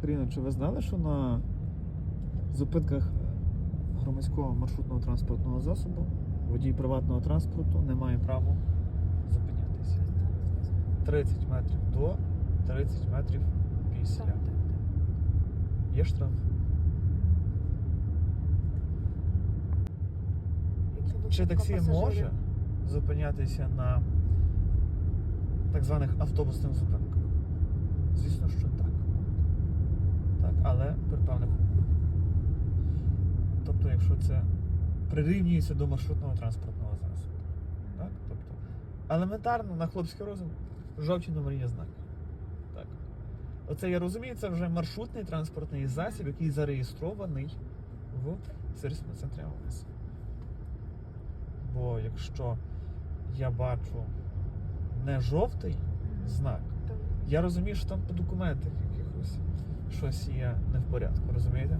Каріна, чи ви знали, що на зупинках громадського маршрутного транспортного засобу водій приватного транспорту не має права зупинятися? 30 метрів до, 30 метрів після. Є штраф. Чи таксі може зупинятися на так званих автобусних зупинках? Звісно, що так. Умовах. Тобто, якщо це прирівнюється до маршрутного транспортного засобу. Так? Тобто, елементарно на хлопський розум жовті номерні знаки. Так. Оце я розумію, це вже маршрутний транспортний засіб, який зареєстрований в сервісному центрі АВС. Бо якщо я бачу не жовтий знак, я розумію, що там по документах щось є не в порядку, розумієте?